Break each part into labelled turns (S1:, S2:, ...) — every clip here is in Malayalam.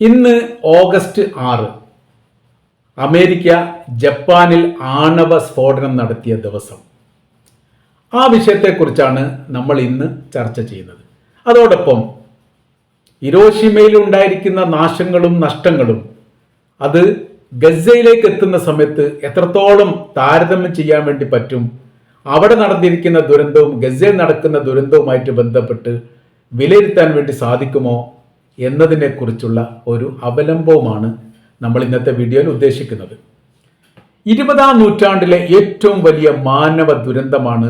S1: ഇന്ന് ഓഗസ്റ്റ് ആറ്. അമേരിക്ക ജപ്പാനിൽ ആണവ സ്ഫോടനം നടത്തിയ ദിവസം. ആ വിഷയത്തെക്കുറിച്ചാണ് നമ്മൾ ഇന്ന് ചർച്ച ചെയ്യുന്നത്. അതോടൊപ്പം ഇരോഷിമയിൽ ഉണ്ടായിരിക്കുന്ന നാശങ്ങളും നഷ്ടങ്ങളും അത് ഗസയിലേക്ക് എത്തുന്ന സമയത്ത് എത്രത്തോളം താരതമ്യം ചെയ്യാൻ വേണ്ടി പറ്റും അവിടെ നടന്നിരിക്കുന്ന ദുരന്തവും ഗസയിൽ നടക്കുന്ന ദുരന്തവുമായിട്ട് ബന്ധപ്പെട്ട് വിലയിരുത്താൻ വേണ്ടി സാധിക്കുമോ എന്നതിനെക്കുറിച്ചുള്ള ഒരു അവലംബവുമാണ് നമ്മൾ ഇന്നത്തെ വീഡിയോയിൽ ഉദ്ദേശിക്കുന്നത്. ഇരുപതാം നൂറ്റാണ്ടിലെ ഏറ്റവും വലിയ മാനവ ദുരന്തമാണ്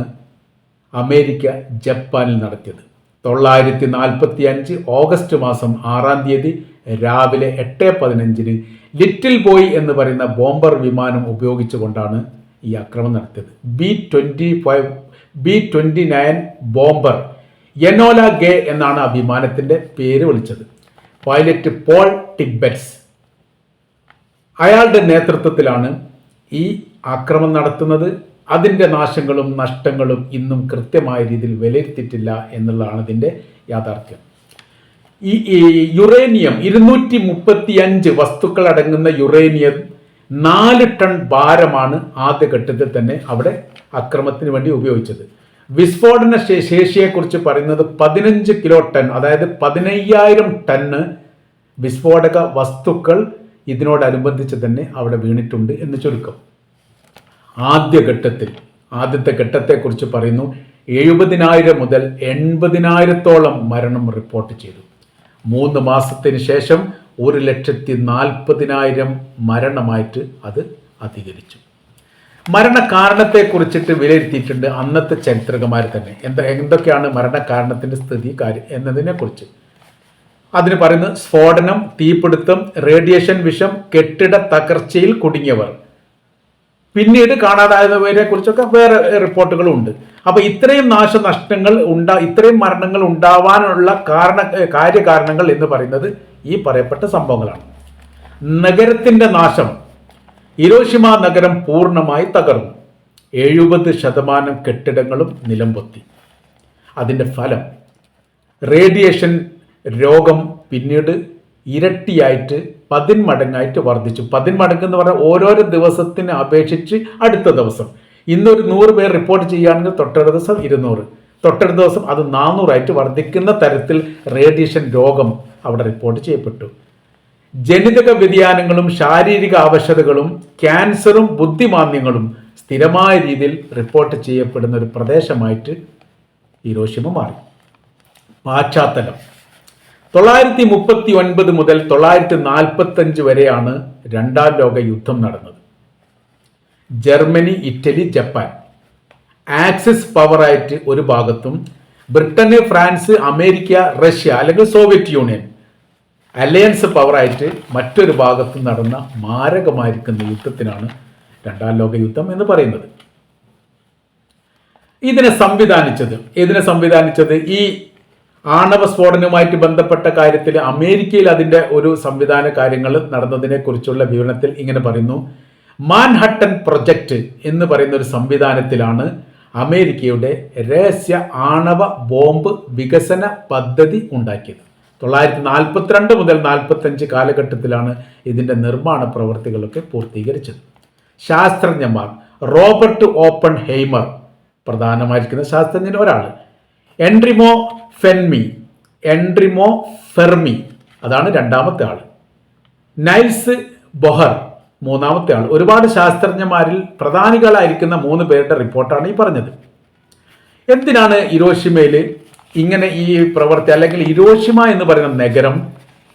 S1: അമേരിക്ക ജപ്പാനിൽ നടത്തിയത്. തൊള്ളായിരത്തി നാൽപ്പത്തി അഞ്ച് ഓഗസ്റ്റ് മാസം ആറാം തീയതി രാവിലെ എട്ട് പതിനഞ്ചിന് ലിറ്റിൽ ബോയ് എന്ന് പറയുന്ന ബോംബർ വിമാനം ഉപയോഗിച്ചുകൊണ്ടാണ് ഈ ആക്രമണം നടത്തിയത്. B twenty five B twenty nine bomber Enola Gay എന്നാണ് ആ വിമാനത്തിന്റെ പേര് വിളിച്ചത്. പൈലറ്റ് പോൾ ടിബറ്റ്സ് അയാളുടെ നേതൃത്വത്തിലാണ് ഈ ആക്രമണം നടത്തുന്നത്. അതിന്റെ നാശങ്ങളും നഷ്ടങ്ങളും ഇന്നും കൃത്യമായ രീതിയിൽ വിലയിരുത്തിയിട്ടില്ല എന്നുള്ളതാണ് ഇതിന്റെ യാഥാർത്ഥ്യം. ഈ യുറേനിയം ഇരുന്നൂറ്റി മുപ്പത്തി അഞ്ച് വസ്തുക്കൾ അടങ്ങുന്ന യുറേനിയം നാല് ടൺ ഭാരമാണ് ആദ്യഘട്ടത്തിൽ തന്നെ അവിടെ അക്രമത്തിന് വേണ്ടി ഉപയോഗിച്ചത്. വിസ്ഫോടന ശേഷിയെക്കുറിച്ച് പറയുന്നത് പതിനഞ്ച് കിലോ ടൺ അതായത് പതിനയ്യായിരം ടണ്ണ് വിസ്ഫോടക വസ്തുക്കൾ ഇതിനോടനുബന്ധിച്ച് തന്നെ അവിടെ വീണിട്ടുണ്ട് എന്ന് ചുരുക്കം. ആദ്യഘട്ടത്തിൽ ആദ്യത്തെ ഘട്ടത്തെക്കുറിച്ച് പറയുന്നു എഴുപതിനായിരം മുതൽ എൺപതിനായിരത്തോളം മരണം റിപ്പോർട്ട് ചെയ്തു. മൂന്ന് മാസത്തിന് ശേഷം ഒരു ലക്ഷത്തി നാൽപ്പതിനായിരം മരണമായിട്ട് അത് അധികരിച്ചു. മരണകാരണത്തെക്കുറിച്ചിട്ട് വിലയിരുത്തിയിട്ടുണ്ട് അന്നത്തെ ചരിത്രകന്മാർ തന്നെ. എന്താ എന്തൊക്കെയാണ് മരണകാരണത്തിന്റെ സ്ഥിതി കാര്യം എന്നതിനെക്കുറിച്ച്. അതിന് പറയുന്നത് സ്ഫോടനം തീപിടുത്തം റേഡിയേഷൻ വിഷം കെട്ടിട തകർച്ചയിൽ കുടുങ്ങിയവർ. പിന്നീട് കാണാതായവരെ കുറിച്ചൊക്കെ വേറെ റിപ്പോർട്ടുകളും ഉണ്ട്. അപ്പൊ ഇത്രയും നാശനഷ്ടങ്ങൾ ഉണ്ടാ ഇത്രയും മരണങ്ങൾ ഉണ്ടാവാനുള്ള കാരണ കാര്യകാരണങ്ങൾ എന്ന് പറയുന്നത് ഈ പറയപ്പെട്ട സംഭവങ്ങളാണ്. നഗരത്തിന്റെ നാശം ഇരോഷിമ നഗരം പൂർണമായി തകർന്നു. എഴുപത് ശതമാനം കെട്ടിടങ്ങളും നിലംപൊത്തി. അതിന്റെ ഫലം റേഡിയേഷൻ രോഗം പിന്നീട് ഇരട്ടിയായിട്ട് പതിന്മടങ്ങായിട്ട് വർദ്ധിച്ചു. പതിന്മടങ്ങ് എന്ന് പറഞ്ഞാൽ ഓരോരോ ദിവസത്തിന് അപേക്ഷിച്ച് അടുത്ത ദിവസം. ഇന്നൊരു നൂറ് പേർ റിപ്പോർട്ട് ചെയ്യുകയാണെങ്കിൽ തൊട്ടടുത്ത ദിവസം ഇരുന്നൂറ്. തൊട്ടടുത്ത ദിവസം അത് നാനൂറായിട്ട് വർദ്ധിക്കുന്ന തരത്തിൽ റേഡിയേഷൻ രോഗം അവിടെ റിപ്പോർട്ട് ചെയ്യപ്പെട്ടു. ജനിതക വ്യതിയാനങ്ങളും ശാരീരിക ആവശ്യതകളും ക്യാൻസറും ബുദ്ധിമാന്യങ്ങളും സ്ഥിരമായ രീതിയിൽ റിപ്പോർട്ട് ചെയ്യപ്പെടുന്ന ഒരു പ്രദേശമായിട്ട് ഹിരോഷിമ മാറി. പാശ്ചാത്തലം. തൊള്ളായിരത്തി മുപ്പത്തി ഒൻപത് മുതൽ തൊള്ളായിരത്തി നാൽപ്പത്തി അഞ്ച് വരെയാണ് രണ്ടാം ലോക യുദ്ധം നടന്നത്. Germany Italy Japan. ആക്സിസ് പവറായിട്ട് ഒരു ഭാഗത്തും ബ്രിട്ടന് ഫ്രാൻസ് അമേരിക്ക റഷ്യ അല്ലെങ്കിൽ സോവിയറ്റ് യൂണിയൻ അലയൻസ് പവറായിട്ട് മറ്റൊരു ഭാഗത്ത് നടന്ന മാരകമായിരിക്കുന്ന യുദ്ധത്തിനാണ് രണ്ടാം ലോക യുദ്ധം എന്ന് പറയുന്നത്. ഇതിനെ സംവിധാനിച്ചത് ഇതിനെ സംവിധാനിച്ചത് ഈ ആണവ സ്ഫോടനവുമായിട്ട് ബന്ധപ്പെട്ട കാര്യത്തിൽ അമേരിക്കയിൽ അതിന്റെ ഒരു സംവിധാന കാര്യങ്ങൾ നടന്നതിനെ കുറിച്ചുള്ള വിവരണത്തിൽ ഇങ്ങനെ പറയുന്നു മാൻഹട്ടൻ പ്രൊജക്റ്റ് എന്ന് പറയുന്ന ഒരു സംവിധാനത്തിലാണ് അമേരിക്കയുടെ രഹസ്യ ആണവ ബോംബ് വികസന പദ്ധതി ഉണ്ടാക്കിയത്. തൊള്ളായിരത്തി നാൽപ്പത്തിരണ്ട് മുതൽ നാൽപ്പത്തഞ്ച് കാലഘട്ടത്തിലാണ് ഇതിന്റെ നിർമ്മാണ പ്രവർത്തികളൊക്കെ പൂർത്തീകരിച്ചത്. ശാസ്ത്രജ്ഞന്മാർ റോബർട്ട് ഓപ്പൺ ഹെയ്മർ പ്രധാനമായിരിക്കുന്ന ശാസ്ത്രജ്ഞൻ ഒരാൾ എൻട്രിമോ ഫെൻമി എൻട്രിമോ ഫെർമി അതാണ് രണ്ടാമത്തെ ആൾ നൈൽസ് ബൊഹർ മൂന്നാമത്തെ ആൾ ഒരുപാട് ശാസ്ത്രജ്ഞന്മാരിൽ പ്രധാനികളായിരിക്കുന്ന മൂന്ന് പേരുടെ റിപ്പോർട്ടാണ് ഈ പറഞ്ഞത്. എന്തിനാണ് ഇരോഷിമയിൽ ഇങ്ങനെ ഈ പ്രവൃത്തി അല്ലെങ്കിൽ ഇരോഷിമ എന്ന് പറയുന്ന നഗരം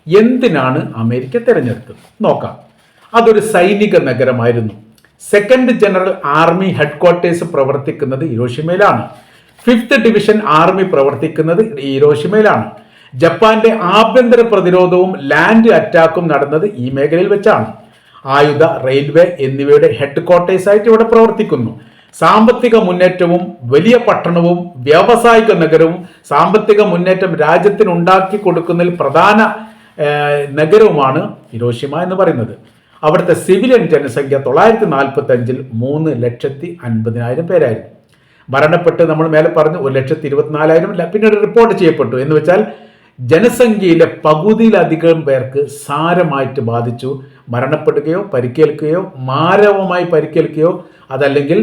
S1: എന്തിനാണ് അമേരിക്ക തിരഞ്ഞെടുത്തത്? നോക്കാം. അതൊരു സൈനിക നഗരമായിരുന്നു. സെക്കൻഡ് ജനറൽ ആർമി ഹെഡ്ക്വാർട്ടേഴ്സ് പ്രവർത്തിക്കുന്നത് ഇരോഷിമയിലാണ് ഫിഫ്ത്ത് ഡിവിഷൻ ആർമി പ്രവർത്തിക്കുന്നത് ഇരോഷിമയിലാണ് ജപ്പാന്റെ ആഭ്യന്തര പ്രതിരോധവും ലാൻഡ് അറ്റാക്കും നടന്നത് ഈ മേഖലയിൽ വെച്ചാണ്. ആയുധ റെയിൽവേ എന്നിവയുടെ ഹെഡ് ക്വാർട്ടേഴ്സ് ആയിട്ട് ഇവിടെ പ്രവർത്തിക്കുന്നു. സാമ്പത്തിക മുന്നേറ്റവും വലിയ പട്ടണവും വ്യാവസായിക നഗരവും സാമ്പത്തിക മുന്നേറ്റം രാജ്യത്തിന് ഉണ്ടാക്കി കൊടുക്കുന്നതിൽ പ്രധാന നഗരവുമാണ് ഹിരോഷിമ എന്ന് പറയുന്നത്. അവിടുത്തെ സിവിലിയൻ ജനസംഖ്യ തൊള്ളായിരത്തി നാൽപ്പത്തി അഞ്ചിൽ മൂന്ന് ലക്ഷത്തി അൻപതിനായിരം പേരായിരുന്നു. മരണപ്പെട്ട് നമ്മൾ മേലെ പറഞ്ഞു ഒരു ലക്ഷത്തി ഇരുപത്തിനാലായിരം പിന്നീട് റിപ്പോർട്ട് ചെയ്യപ്പെട്ടു. എന്ന് വെച്ചാൽ ജനസംഖ്യയിലെ പകുതിയിലധികം പേർക്ക് സാരമായിട്ട് ബാധിച്ചു. മരണപ്പെടുകയോ പരിക്കേൽക്കുകയോ മാരകമായി പരിക്കേൽക്കുകയോ അതല്ലെങ്കിൽ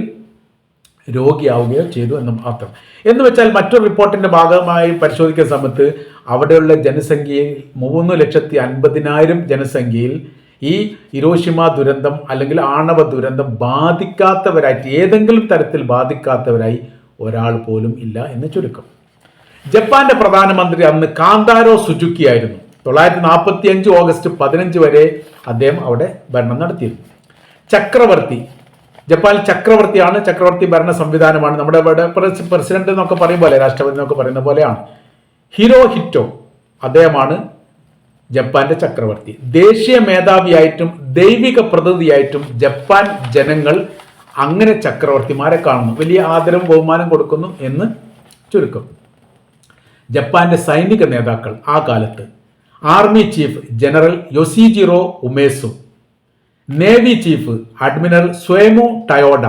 S1: രോഗിയാവുകയോ ചെയ്തു എന്ന് മാത്രം. എന്ന് വെച്ചാൽ മറ്റൊരു റിപ്പോർട്ടിന്റെ ഭാഗമായി പരിശോധിക്കുന്ന സമയത്ത് അവിടെയുള്ള ജനസംഖ്യയിൽ മൂന്ന് ലക്ഷത്തി അൻപതിനായിരം ജനസംഖ്യയിൽ ഈ ഇരോഷിമ ദുരന്തം അല്ലെങ്കിൽ ആണവ ദുരന്തം ബാധിക്കാത്തവരായിട്ട് ഏതെങ്കിലും തരത്തിൽ ബാധിക്കാത്തവരായി ഒരാൾ പോലും ഇല്ല എന്ന് ചുരുക്കം. ജപ്പാന്റെ പ്രധാനമന്ത്രി അന്ന് കാന്താരോ സുജുക്കി ആയിരുന്നു. തൊള്ളായിരത്തി നാൽപ്പത്തി അഞ്ച് ഓഗസ്റ്റ് പതിനഞ്ച് വരെ അദ്ദേഹം അവിടെ ഭരണം നടത്തിയിരുന്നു. ചക്രവർത്തി ജപ്പാൻ ചക്രവർത്തിയാണ് ചക്രവർത്തി ഭരണ സംവിധാനമാണ്. നമ്മുടെ ഇവിടെ പ്രസിഡന്റ് എന്നൊക്കെ പറയും പോലെ രാഷ്ട്രപതി എന്നൊക്കെ പറയുന്ന പോലെയാണ്. ഹിരോ ഹിറ്റോ അദ്ദേഹമാണ് ജപ്പാന്റെ ചക്രവർത്തി. ദേശീയ മേധാവിയായിട്ടും ദൈവിക പ്രതിനിധിയായിട്ടും ജപ്പാൻ ജനങ്ങൾ അങ്ങനെ ചക്രവർത്തിമാരെ കാണുന്നു. വലിയ ആദരവും ബഹുമാനം കൊടുക്കുന്നു എന്ന് ചുരുക്കം. ജപ്പാന്റെ സൈനിക നേതാക്കൾ ആ കാലത്ത് army chief general Yoshijiro Umezu navy chief admiral Soemu Toyoda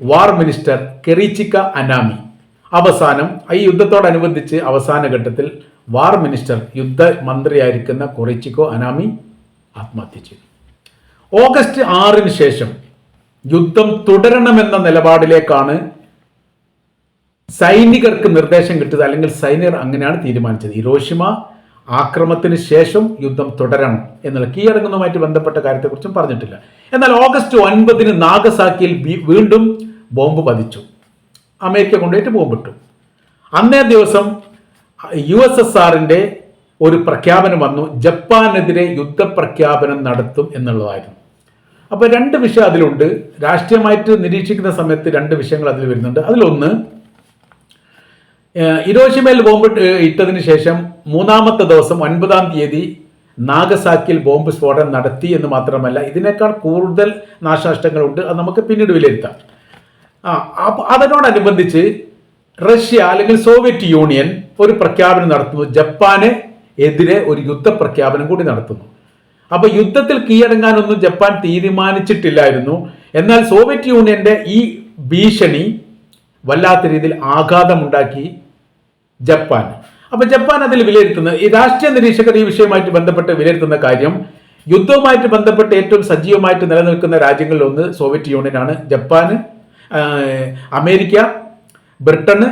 S1: war minister Korechika Anami. അവസാനം ഈ യുദ്ധത്തോടനുബന്ധിച്ച് അവസാന ഘട്ടത്തിൽ വാർ മിനിസ്റ്റർ യുദ്ധ മന്ത്രിയായിരിക്കുന്ന കൊറിച്ചിക്കോ അനാമി ആത്മഹത്യ ചെയ്തു ഓഗസ്റ്റ് ആറിന് ശേഷം യുദ്ധം തുടരണമെന്ന നിലപാടിലേക്കാണ് സൈനികർക്ക് നിർദ്ദേശം കിട്ടിയത് അല്ലെങ്കിൽ സൈനികർ അങ്ങനെയാണ് തീരുമാനിച്ചത്. ഇരോഷിമ ആക്രമണത്തിന് ശേഷം യുദ്ധം തുടരണം എന്നുള്ള കീഴടങ്ങുന്നതുമായിട്ട് ബന്ധപ്പെട്ട കാര്യത്തെക്കുറിച്ചും പറഞ്ഞിട്ടില്ല. എന്നാൽ ഓഗസ്റ്റ് ഒൻപതിന് നാഗസാക്കിയിൽ വീണ്ടും ബോംബ് പതിച്ചു. അമേരിക്ക കൊണ്ടുപോയിട്ട് ബോംബിട്ടു അന്നേ ദിവസം യു എസ് എസ് ആറിന്റെ ഒരു പ്രഖ്യാപനം വന്നു ജപ്പാനെതിരെ യുദ്ധപ്രഖ്യാപനം നടത്തും എന്നുള്ളതായിരുന്നു. അപ്പോൾ രണ്ട് വിഷയം അതിലുണ്ട്. രാഷ്ട്രീയമായിട്ട് നിരീക്ഷിക്കുന്ന സമയത്ത് രണ്ട് വിഷയങ്ങൾ അതിൽ വരുന്നുണ്ട്. അതിലൊന്ന് ഇരോഷിമയിൽ ബോംബ് ഇട്ടതിന് ശേഷം മൂന്നാമത്തെ ദിവസം ഒൻപതാം തീയതി നാഗസാക്കിയിൽ ബോംബ് സ്ഫോടനം നടത്തി എന്ന് മാത്രമല്ല ഇതിനേക്കാൾ കൂടുതൽ നാശനഷ്ടങ്ങളുണ്ട്. അത് നമുക്ക് പിന്നീട് വിലയിരുത്താം. ആ അതിനോടനുബന്ധിച്ച് റഷ്യ അല്ലെങ്കിൽ സോവിയറ്റ് യൂണിയൻ ഒരു പ്രഖ്യാപനം നടത്തുന്നു. ജപ്പാന് എതിരെ ഒരു യുദ്ധ പ്രഖ്യാപനം കൂടി നടത്തുന്നു. അപ്പോൾ യുദ്ധത്തിൽ കീഴടങ്ങാനൊന്നും ജപ്പാൻ തീരുമാനിച്ചിട്ടില്ലായിരുന്നു. എന്നാൽ സോവിയറ്റ് യൂണിയന്റെ ഈ ഭീഷണി വല്ലാത്ത രീതിയിൽ ആഘാതമുണ്ടാക്കി. ജപ്പാൻ. അപ്പൊ ജപ്പാൻ അതിൽ വിലയിരുത്തുന്ന ഈ രാഷ്ട്രീയ നിരീക്ഷകർ ഈ വിഷയമായിട്ട് ബന്ധപ്പെട്ട് വിലയിരുത്തുന്ന കാര്യം യുദ്ധവുമായിട്ട് ബന്ധപ്പെട്ട് ഏറ്റവും സജീവമായിട്ട് നിലനിൽക്കുന്ന രാജ്യങ്ങളിൽ ഒന്ന് സോവിയറ്റ് യൂണിയനാണ് ജപ്പാന് അമേരിക്ക ബ്രിട്ടന്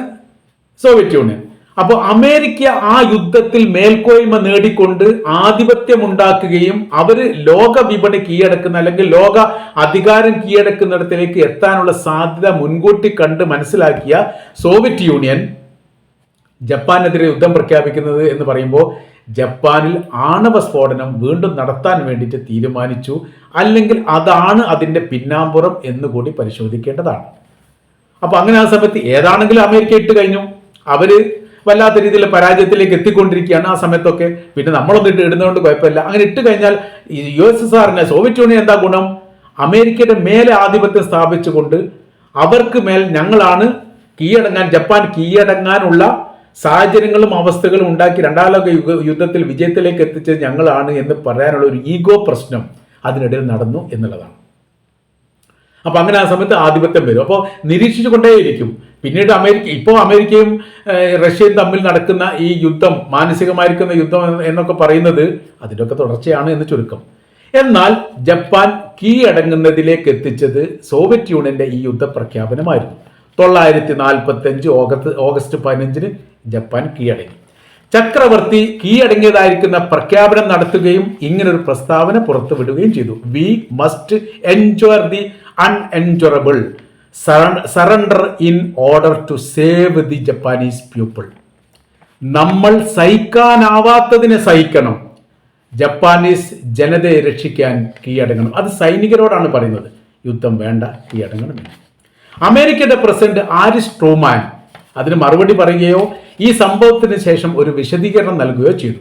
S1: സോവിയറ്റ് യൂണിയൻ. അപ്പോൾ അമേരിക്ക ആ യുദ്ധത്തിൽ മേൽക്കോയ്മ നേടിക്കൊണ്ട് ആധിപത്യം ഉണ്ടാക്കുകയും അവർ ലോക വിപണി കീഴടക്കുന്ന അല്ലെങ്കിൽ ലോക അധികാരം കീഴടക്കുന്നിടത്തിലേക്ക് എത്താനുള്ള സാധ്യത മുൻകൂട്ടി കണ്ട് മനസ്സിലാക്കിയ സോവിയറ്റ് യൂണിയൻ ജപ്പാനെതിരെ യുദ്ധം പ്രഖ്യാപിക്കുന്നത് എന്ന് പറയുമ്പോൾ ജപ്പാനിൽ ആണവ സ്ഫോടനം വീണ്ടും നടത്താൻ വേണ്ടിയിട്ട് തീരുമാനിച്ചു. അല്ലെങ്കിൽ അതാണ് അതിന്റെ പിന്നാമ്പുറം എന്നുകൂടി പരിശോധിക്കേണ്ടതാണ്. അപ്പോൾ അങ്ങനെ ആ സമയത്ത് ഏതാണെങ്കിലും അമേരിക്ക ഇട്ട് കഴിഞ്ഞു. അവർ വല്ലാത്ത രീതിയിൽ പരാജയത്തിലേക്ക് എത്തിക്കൊണ്ടിരിക്കുകയാണ് ആ സമയത്തൊക്കെ. പിന്നെ നമ്മളൊന്നും ഇട്ട് ഇടുന്നതുകൊണ്ട് കുഴപ്പമില്ല. അങ്ങനെ ഇട്ട് കഴിഞ്ഞാൽ യു എസ് എസ് ആറിന് സോവിയറ്റ് യൂണിയൻ എന്താ ഗുണം? അമേരിക്കയുടെ മേലെ ആധിപത്യം സ്ഥാപിച്ചുകൊണ്ട് അവർക്ക് മേൽ ഞങ്ങളാണ് കീഴടങ്ങാൻ ജപ്പാൻ കീഴടങ്ങാനുള്ള സാഹചര്യങ്ങളും അവസ്ഥകളും ഉണ്ടാക്കി രണ്ടാം ലോക യുഗ യുദ്ധത്തിൽ വിജയത്തിലേക്ക് എത്തിച്ചത് ഞങ്ങളാണ് എന്ന് പറയാനുള്ള ഒരു ഈഗോ പ്രശ്നം അതിനിടയിൽ നടന്നു എന്നുള്ളതാണ്. അപ്പോൾ അങ്ങനെ ആ സമയത്ത് ആധിപത്യം വരും. അപ്പോൾ നിരീക്ഷിച്ചു കൊണ്ടേയിരിക്കും പിന്നീട് അമേരിക്ക ഇപ്പോൾ അമേരിക്കയും റഷ്യയും തമ്മിൽ നടക്കുന്ന ഈ യുദ്ധം മാനസികമായിരിക്കുന്ന യുദ്ധം എന്ന് എന്നൊക്കെ പറയുന്നത് അതിന്റെയൊക്കെ തുടർച്ചയാണ് എന്ന് ചുരുക്കം. എന്നാൽ ജപ്പാൻ കീഴടങ്ങുന്നതിലേക്ക് എത്തിച്ചത് സോവിയറ്റ് യൂണിയന്റെ ഈ യുദ്ധ പ്രഖ്യാപനമായിരുന്നു തൊള്ളായിരത്തി നാൽപ്പത്തി അഞ്ച് ഓഗസ്റ്റ് ഓഗസ്റ്റ് പതിനഞ്ചിന് ജപ്പാൻ കീഴടങ്ങി. ചക്രവർത്തി കീഴടങ്ങിയതായിരിക്കുന്ന പ്രഖ്യാപനം നടത്തുകയും ഇങ്ങനൊരു പ്രസ്താവന പുറത്തുവിടുകയും ചെയ്തു. We must enjoy the unendurable surrender in order to save the Japanese people നമ്മൾ സഹിക്കാനാവാത്തതിനെ സഹിക്കണം. ജപ്പാനീസ് ജനതയെ രക്ഷിക്കാൻ കീഴടങ്ങണം. അത് സൈനികരോടാണ് പറയുന്നത്. യുദ്ധം വേണ്ട കീഴടങ്ങണം. അമേരിക്കയുടെ പ്രസിഡന്റ് ആരിസ് ട്രൂമാൻ അതിന് മറുപടി പറയുകയോ ഈ സംഭവത്തിന് ശേഷം ഒരു വിശദീകരണം നൽകുകയോ ചെയ്തു.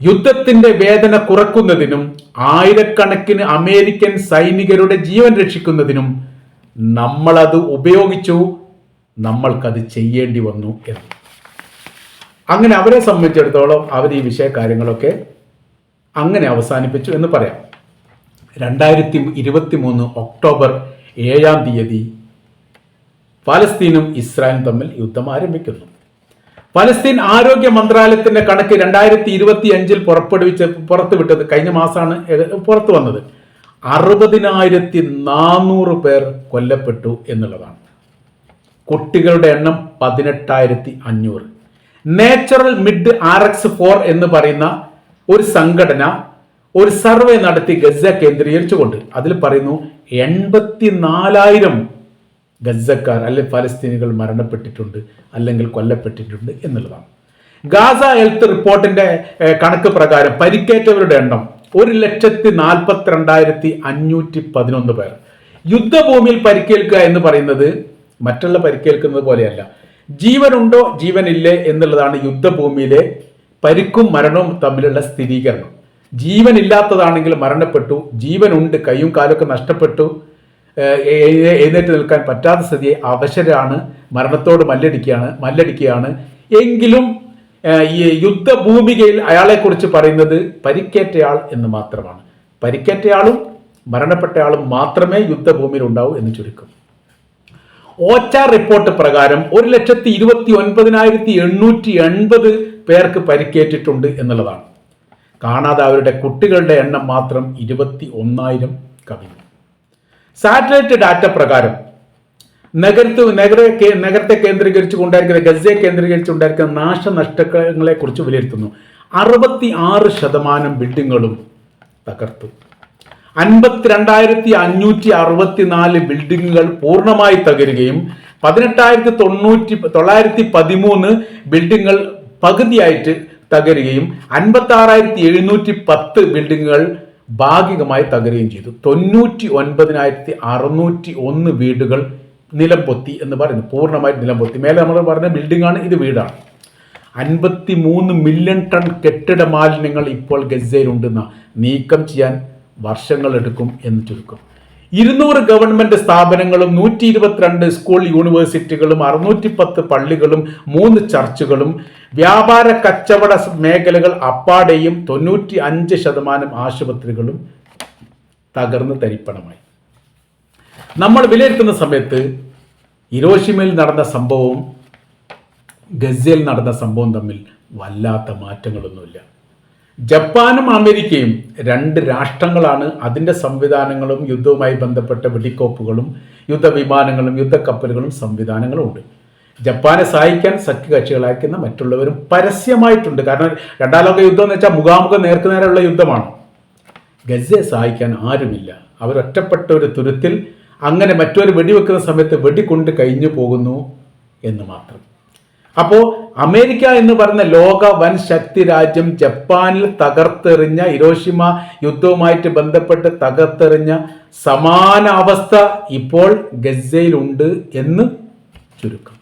S1: യുദ്ധത്തിന്റെ വേദന കുറക്കുന്നതിനും ആയിരക്കണക്കിന് അമേരിക്കൻ സൈനികരുടെ ജീവൻ രക്ഷിക്കുന്നതിനും നമ്മളത് ഉപയോഗിച്ചു നമ്മൾക്കത് ചെയ്യേണ്ടി വന്നു എന്ന്. അങ്ങനെ അവരെ സംബന്ധിച്ചിടത്തോളം അവർ ഈ വിഷയ കാര്യങ്ങളൊക്കെ അങ്ങനെ അവസാനിപ്പിച്ചു എന്ന് പറയാം. രണ്ടായിരത്തി ഇരുപത്തി മൂന്ന് ഒക്ടോബർ ഏഴാം തീയതി പാലസ്തീനും ഇസ്രായേലും തമ്മിൽ യുദ്ധം ആരംഭിക്കുന്നു. പലസ്തീൻ ആരോഗ്യ മന്ത്രാലയത്തിന്റെ കണക്ക് രണ്ടായിരത്തി ഇരുപത്തി അഞ്ചിൽ പുറപ്പെടുവിച്ച് പുറത്തുവിട്ടത് കഴിഞ്ഞ മാസമാണ് പുറത്തു വന്നത്. അറുപതിനായിരത്തി നാനൂറ് പേർ കൊല്ലപ്പെട്ടു എന്നുള്ളതാണ്. കുട്ടികളുടെ എണ്ണം പതിനെട്ടായിരത്തി അഞ്ഞൂറ് natural mid R X four എന്ന് പറയുന്ന ഒരു സംഘടന ഒരു സർവേ നടത്തി ഗസ കേന്ദ്രീകരിച്ചുകൊണ്ട് അതിൽ പറയുന്നു എൺപത്തി നാലായിരം ഗസക്കാർ അല്ലെങ്കിൽ ഫലസ്തീനികൾ മരണപ്പെട്ടിട്ടുണ്ട് അല്ലെങ്കിൽ കൊല്ലപ്പെട്ടിട്ടുണ്ട് എന്നുള്ളതാണ്. ഗാസ ഹെൽത്ത് റിപ്പോർട്ടിന്റെ കണക്ക് പ്രകാരം പരിക്കേറ്റവരുടെ എണ്ണം ഒരു ലക്ഷത്തി നാൽപ്പത്തി രണ്ടായിരത്തി അഞ്ഞൂറ്റി പതിനൊന്ന് പേർ. യുദ്ധഭൂമിയിൽ പരിക്കേൽക്കുക എന്ന് പറയുന്നത് മറ്റുള്ള പരിക്കേൽക്കുന്നത് പോലെയല്ല. ജീവനുണ്ടോ ജീവനില്ലേ എന്നുള്ളതാണ് യുദ്ധഭൂമിയിലെ പരിക്കും മരണവും തമ്മിലുള്ള സ്ഥിരീകരണം. ജീവനില്ലാത്തതാണെങ്കിൽ മരണപ്പെട്ടു ജീവനുണ്ട് കൈയും കാലൊക്കെ നഷ്ടപ്പെട്ടു എഴുന്നേറ്റ് നിൽക്കാൻ പറ്റാത്ത സ്ഥിതി അവശരാണ് മരണത്തോട് മല്ലടിക്കുകയാണ് മല്ലടിക്കുകയാണ്. എങ്കിലും ഈ യുദ്ധഭൂമികയിൽ അയാളെക്കുറിച്ച് പറയുന്നത് പരിക്കേറ്റയാൾ എന്ന് മാത്രമാണ്. പരിക്കേറ്റയാളും മരണപ്പെട്ടയാളും മാത്രമേ യുദ്ധഭൂമിയിൽ ഉണ്ടാവൂ എന്ന് ചുരുക്കം. ഓച്ച റിപ്പോർട്ട് പ്രകാരം ഒരു ലക്ഷത്തി ഇരുപത്തി ഒൻപതിനായിരത്തി എണ്ണൂറ്റി എൺപത് പേർക്ക് പരിക്കേറ്റിട്ടുണ്ട് എന്നുള്ളതാണ്. കാണാതെ അവരുടെ കുട്ടികളുടെ എണ്ണം മാത്രം ഇരുപത്തി ഒന്നായിരം കവിഞ്ഞു. സാറ്റലൈറ്റ് ഡാറ്റ പ്രകാരം നഗരത്ത് നഗര നഗരത്തെ കേന്ദ്രീകരിച്ച് കൊണ്ടായിരിക്കുന്ന ഗസയെ കേന്ദ്രീകരിച്ച് കൊണ്ടായിരിക്കുന്ന നാശനഷ്ടങ്ങളെ കുറിച്ച് വിലയിരുത്തുന്നു. അറുപത്തി ആറ് ശതമാനം ബിൽഡിങ്ങുകളും തകർത്തു. അൻപത്തിരണ്ടായിരത്തി അഞ്ഞൂറ്റി അറുപത്തിനാല് ബിൽഡിങ്ങുകൾ പൂർണമായി തകരുകയും പതിനെട്ടായിരത്തി തൊണ്ണൂറ്റി തൊള്ളായിരത്തി പതിമൂന്ന് ബിൽഡിങ്ങുകൾ പകുതിയായിട്ട് തകരുകയും അൻപത്തി ആറായിരത്തി എഴുന്നൂറ്റി പത്ത് ബിൽഡിങ്ങുകൾ ഭാഗികമായി തകരുകയും ചെയ്തു. തൊണ്ണൂറ്റി ഒൻപതിനായിരത്തി അറുന്നൂറ്റി ഒന്ന് വീടുകൾ നിലംപൊത്തി എന്ന് പറയുന്നു. പൂർണമായിട്ട് നിലംപൊത്തി. മേലെ നമ്മൾ പറഞ്ഞ ബിൽഡിംഗാണ് ഇത് വീടാണ്. അൻപത്തി മൂന്ന് മില്യൺ ടൺ കെട്ടിട മാലിന്യങ്ങൾ ഇപ്പോൾ ഗസയിലുണ്ടെന്ന. നീക്കം ചെയ്യാൻ വർഷങ്ങളെടുക്കും എന്ന് ചുരുക്കം. ഇരുന്നൂറ് ഗവൺമെന്റ് സ്ഥാപനങ്ങളും നൂറ്റി ഇരുപത്തിരണ്ട് സ്കൂൾ യൂണിവേഴ്സിറ്റികളും അറുന്നൂറ്റി പത്ത് പള്ളികളും മൂന്ന് ചർച്ചുകളും വ്യാപാര കച്ചവട മേഖലകൾ അപ്പാടെയും തൊണ്ണൂറ്റി അഞ്ച് ശതമാനം ആശുപത്രികളും തകർന്ന് തരിപ്പണമായി. നമ്മൾ വിലയിരുത്തുന്ന സമയത്ത് ഇരോഷിമയിൽ നടന്ന സംഭവവും ഗസയിൽ നടന്ന സംഭവം തമ്മിൽ വല്ലാത്ത മാറ്റങ്ങളൊന്നുമില്ല. ജപ്പാനും അമേരിക്കയും രണ്ട് രാഷ്ട്രങ്ങളാണ് അതിന്റെ സംവിധാനങ്ങളും യുദ്ധവുമായി ബന്ധപ്പെട്ട വെടിക്കോപ്പുകളും യുദ്ധവിമാനങ്ങളും യുദ്ധക്കപ്പലുകളും സംവിധാനങ്ങളും ഉണ്ട് ജപ്പാനെ സഹായിക്കാൻ സഖ്യകക്ഷികളാക്കുന്ന മറ്റുള്ളവരും പരസ്യമായിട്ടുണ്ട്. കാരണം രണ്ടാം ലോക യുദ്ധം എന്ന് വെച്ചാൽ മുഖാമുഖം നേർക്കുനേരമുള്ള യുദ്ധമാണ്. ഗസയെ സഹായിക്കാൻ ആരുമില്ല. അവരൊറ്റപ്പെട്ട ഒരു തുരുത്തിൽ അങ്ങനെ മറ്റൊരു വെടിവെക്കുന്ന സമയത്ത് വെടികൊണ്ട് കഴിഞ്ഞു പോകുന്നു എന്ന് മാത്രം. അപ്പോൾ അമേരിക്ക എന്ന് പറയുന്ന ലോക വൻ ശക്തി രാജ്യം ജപ്പാനിൽ തകർത്തെറിഞ്ഞ ഇരോഷിമ യുദ്ധവുമായിട്ട് ബന്ധപ്പെട്ട് തകർത്തെറിഞ്ഞ സമാന അവസ്ഥ ഇപ്പോൾ ഗസയിലുണ്ട് എന്ന് ചുരുക്കം.